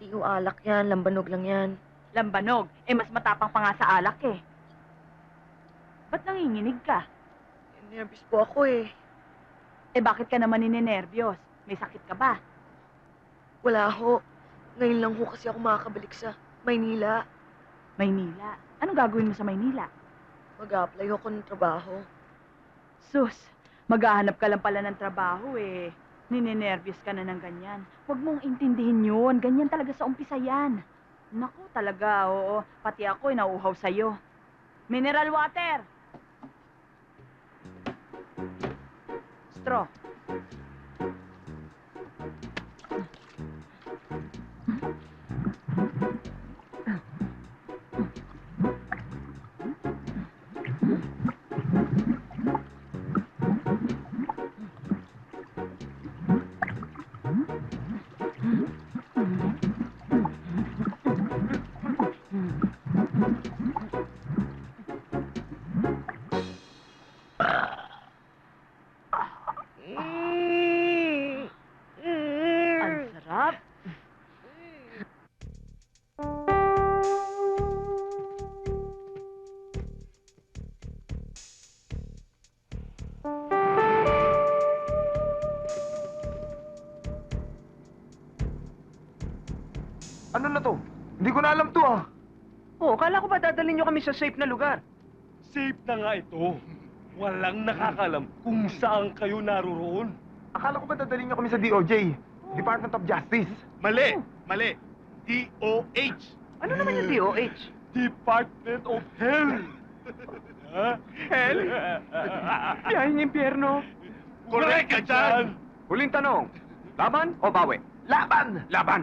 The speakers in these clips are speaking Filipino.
Di ho alak yan, lambanog lang yan. Lambanog. Eh, mas matapang pa nga sa alak eh. Ba't nanginginig ka? Nervous po ako eh. Eh, bakit ka naman ninenervyos? May sakit ka ba? Wala ho. Ngayon lang ho kasi ako makakabalik sa Maynila. Maynila. Anong gagawin mo sa Maynila? Mag-a-apply ako ng trabaho. Sus, maghahanap ka lang pala ng trabaho eh. Ninenervyos ka na ng ganyan. Huwag mong intindihin yun. Ganyan talaga sa umpisa yan. Naku, talaga, oo. Pati ako, nauuhaw sa'yo. Mineral water! Straw. Ano na to? Hindi ko na alam to ah. Oh, kala ko ba dadalhin nyo kami sa safe na lugar? Safe na nga ito. Walang nakakalam kung saan kayo naroroon. Akala ko ba dadalhin niyo kami sa DOJ? Department of Justice. Mali! Mali! DOH! Ano naman yung DOH? Department of Hell! ha? Hell? Biyahe ng impyerno. Correct ka dyan! Huling tanong, laban o bawi? Laban! Laban!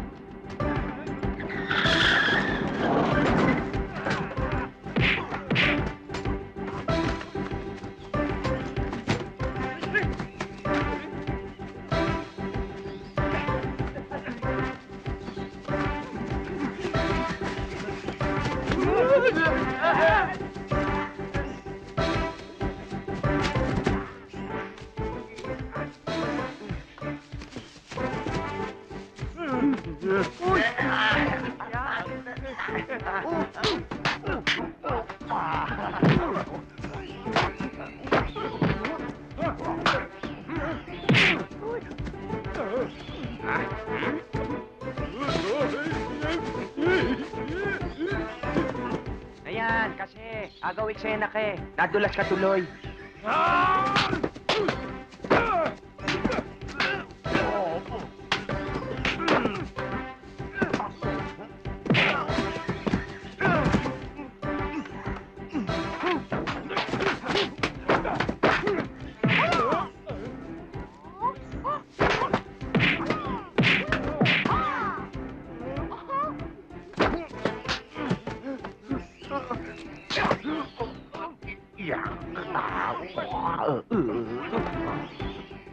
Ayan, kasi agaw eksena ka eh. Nadulas ka tuloy.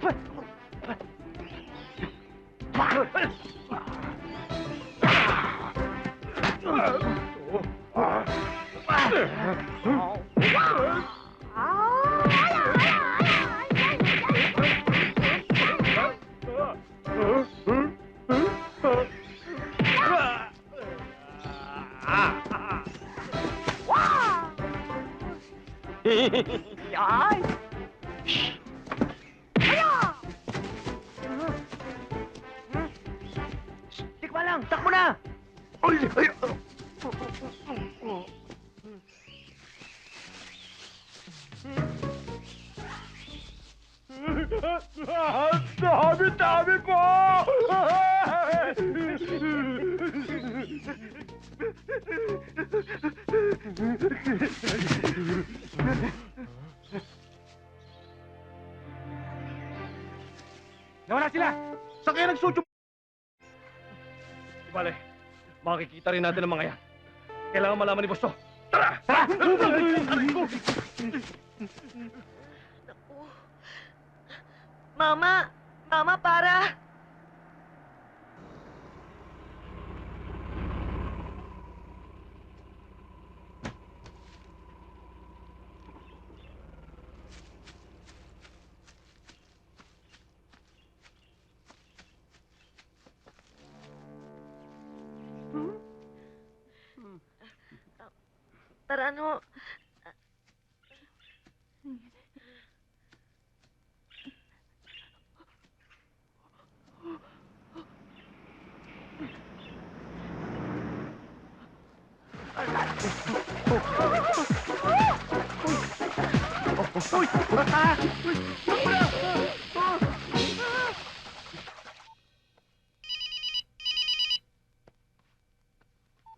Ay! Lang, takbo na! Ay, ay, Dami-dami po! Nawala sila! Saan kaya nagsucho? Bale, makikita rin natin ang mga yan. Kailangan malaman ni Bosto. Tara! Tara! Naku. Mama! Mama, para! Tara, ano?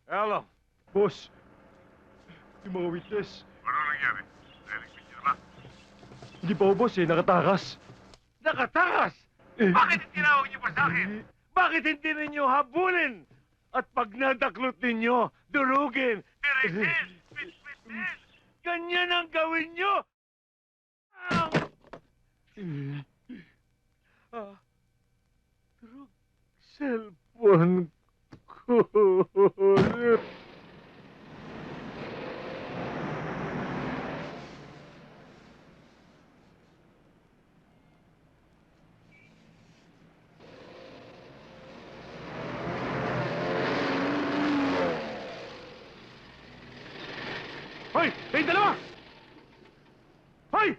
Hello. Boss. Yung mga witness. Ano nangyari? Narinig na? Hindi pa ho, boss eh. Nakatakas. Nakatakas! Eh. Bakit tinawag niyo pa sa akin? Bakit hindi ninyo habulin? At pag nadaklot ninyo, durugin. Tirisin! Pitpitin! Ganyan ang gawin nyo! Ang... Ah, durug cellphone ko. Hoy! Kayong dalawa! Hoy!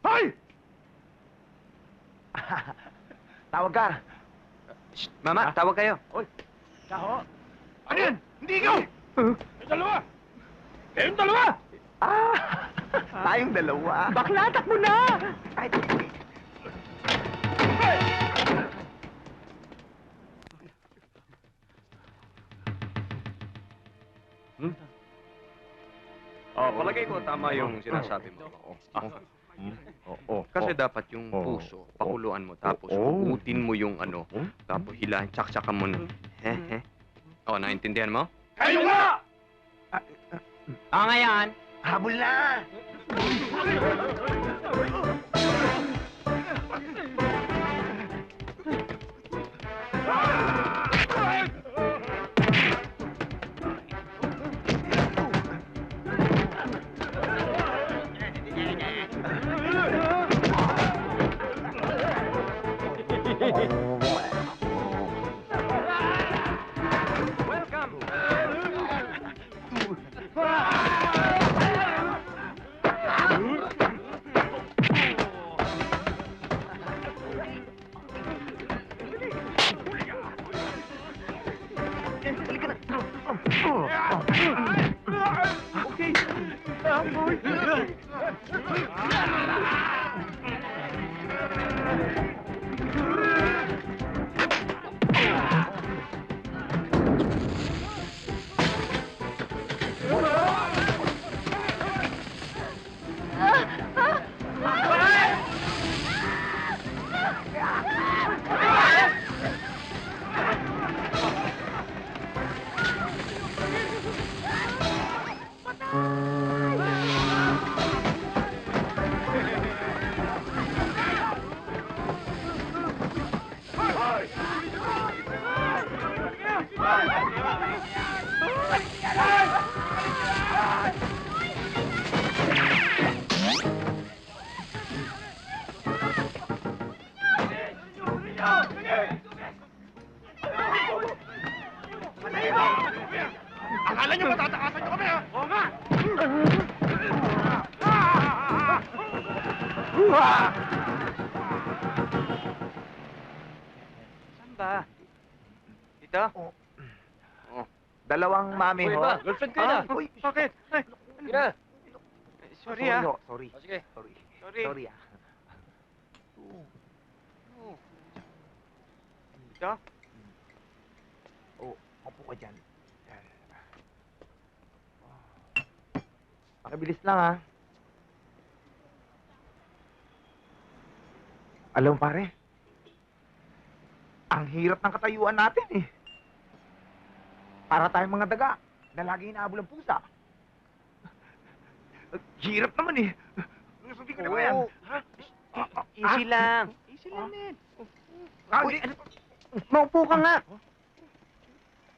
Hoy! Tawag ka. Shh, mama, tawag kayo. Kaho. Ano yan? Hindi ikaw! Kayong dalawa! Kayong dalawa! Ah! Tayong dalawa. Bakla, takbo na! Ay, Oh, palagay ko tama yung sinasabi mo. Ah, Oo. kasi dapat yung Oo. puso, pakuluan mo, tapos Oo. ugutin mo yung ano, Oo. tapos hilahin, tsak-tsakan mo na. He, he. Oh, naintindihan mo? Kayo nga! Ah, ngayon! Habol na! Welcome! Okay. Akala nyo matatakasan nyo kami, ha? Oo nga! Saan ba? Dito? Dalawang mami Uy, ho. ba? Girlfriend kayo na? Ah, uy. Bakit? Ay, Kina. Sorry, ah. ho. Sorry. O, sige. Sorry. Sorry. Sorry ah. Dito? Oh, Opo ka dyan. Pakibilis lang ah. Alam mo, pare, ang hirap ng katayuan natin eh. Para tayong mga daga na lagi inaabol ang pusa. Hirap naman eh. Di ko na Oo. yan. Ha? Easy lang. Easy Ah. lang, men. Ah, Uy, di- ano? Maupo ka nga. Huwag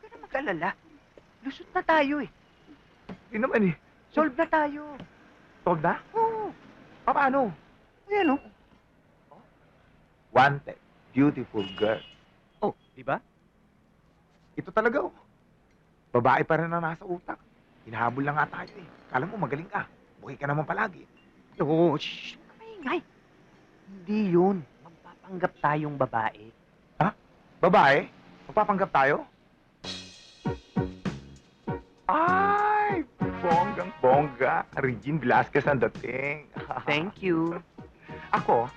ka na mag-alala. Lusot na tayo eh. Di naman eh. Solve na tayo. Solve na? Oo. Paano? Ayan oh. Wanted. Beautiful girl. Oh, di ba? Ito talaga oh. Babae pa rin ang nasa utak. Hinahabol lang nga tayo eh. Kala mo magaling ka. Buhay ka naman palagi. Oo, shh. Kamay, Hindi yun. Magpapanggap tayong babae. Babae? Magpapanggap tayo? Ay! Bonggang bongga. Regine Velasquez ang dating. Thank you. Ako,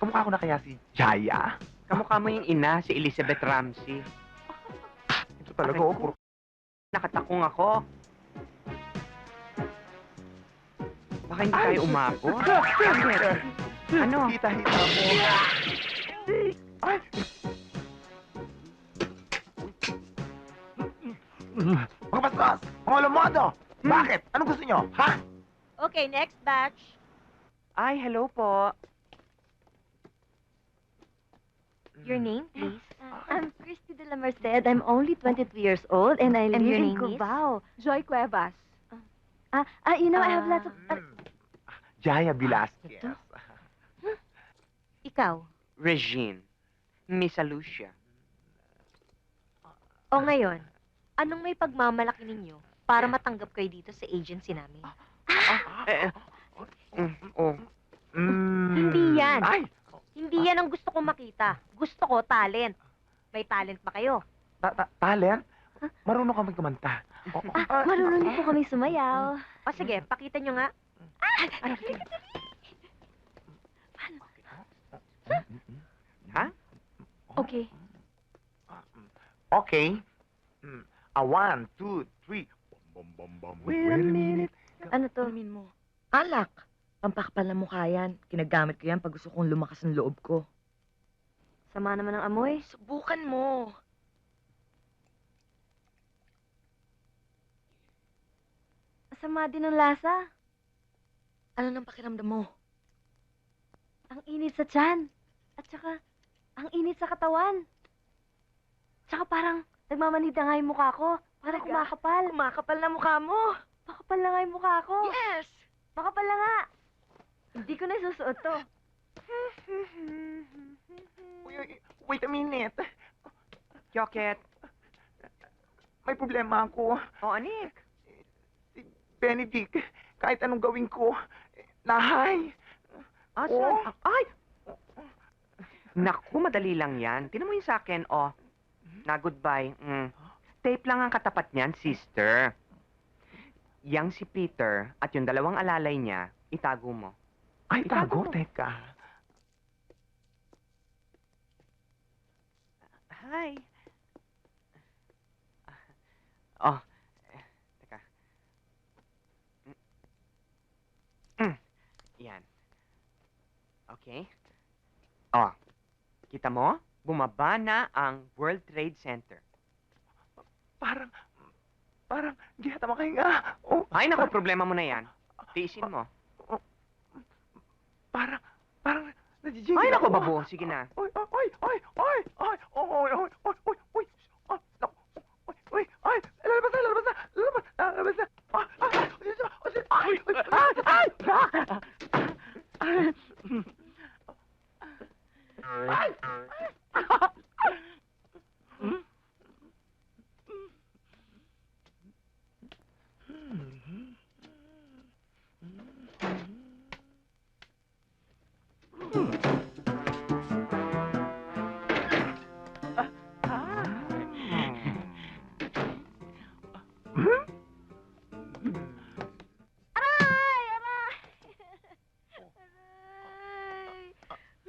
kamukha ko na kaya si Jaya? Kamukha mo yung ina, si Elizabeth Ramsey. Ito talaga, Aray oh. ko. Puro Nakatakong ako. Baka hindi tayo. Bakit? Ano? Kita-hita mo. Ay! Mga bastos! Mga lamodo! Bakit? Anong gusto nyo? Ha? Okay, next batch. Ay, hello po. Your name, please? I'm Christy de la Merced. I'm only 22 years old and I And live your in name is? Cubao. Joy Cuevas. Ah, ah, you know, I have lots of... Mm. Jaya Velasquez. Ito? ikaw? Regine. Miss Lucia. O ngayon, anong may pagmamalaki ninyo para matanggap kayo dito sa agency namin? Eh, eh, mm, oh. Mm. Hindi yan. Ay! Hindi yan ang gusto kong makita. Gusto ko talent. May talent ba kayo? Ta- ta- talent? Marunong kami kumanta. Oh, oh, Ah, marunong din po kami sumayaw. O sige, pakita nyo nga. Ha? Okay. Okay. Mm. A one, two, three. Bum, bum, bum, bum. Wait a minute. Ano to? Amin mo. Alak. Pampakapal ng mukha yan. Kinagamit ko yan pag gusto kong lumakas ang loob ko. Sama naman ng amoy. Subukan mo. Sama din ng lasa. Ano nang pakiramdam mo? Ang init sa tiyan. At saka, ang init sa katawan. Tsaka parang nagmamanhid na nga yung mukha ko. Parang kumakapal. Kumakapal na mukha mo. Makapal na nga yung mukha ko. Yes! Makapal na nga. Hindi ko na susuot to. Uy, uy, wait a minute. Joket. May problema ako. O, anik. Benedict, kahit anong gawin ko, nahay. Oh. Ay! Naku, madali lang yan. Tinan mo yung sa akin, oh. Na goodbye. Mm. Tape lang ang katapat niyan, sister. Yang si Peter at yung dalawang alalay niya, itago mo. Ay, mo. teka. Hi. Oh, eh, teka. Mm. Mm. Yan. Okay. Oh, kita mo? Bumaba na ang World Trade Center. Parang, parang, hindi hata makahinga. Oh, Ay, naku, problema mo na yan. Tiisin mo. Ay, nako, babo. Sige na. Oy, oy, oy, oy, oy, oy, oy,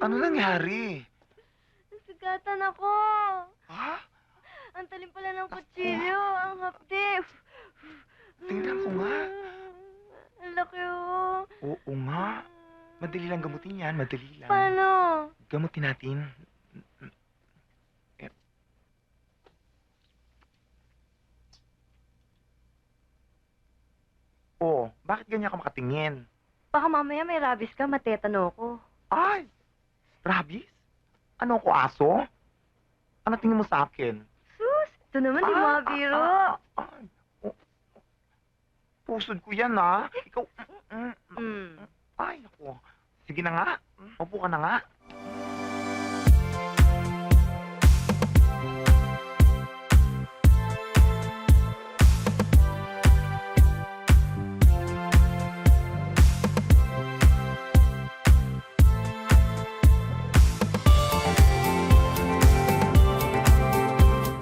Ano nangyari? Nasugatan ako. Ha? Ang talim pala ng kutsilyo. Ang hapdi. Tingnan ko nga. Ang laki oh. Oo nga. Madali lang gamutin yan, madali lang. Paano? Gamutin natin. Eh. Oh, bakit ganyan ka makatingin? Baka mamaya may rabies ka, matetano ko. Ay! Rabies? Ano ko, aso? Ano tingin mo sa akin? Sus! Ito naman, di mga biro. ah, ah, ay. Oh, Pusod ko yan, ha? Ikaw, mm, mm, mm. Mm. ay, naku. Sige na nga. Upo ka na nga.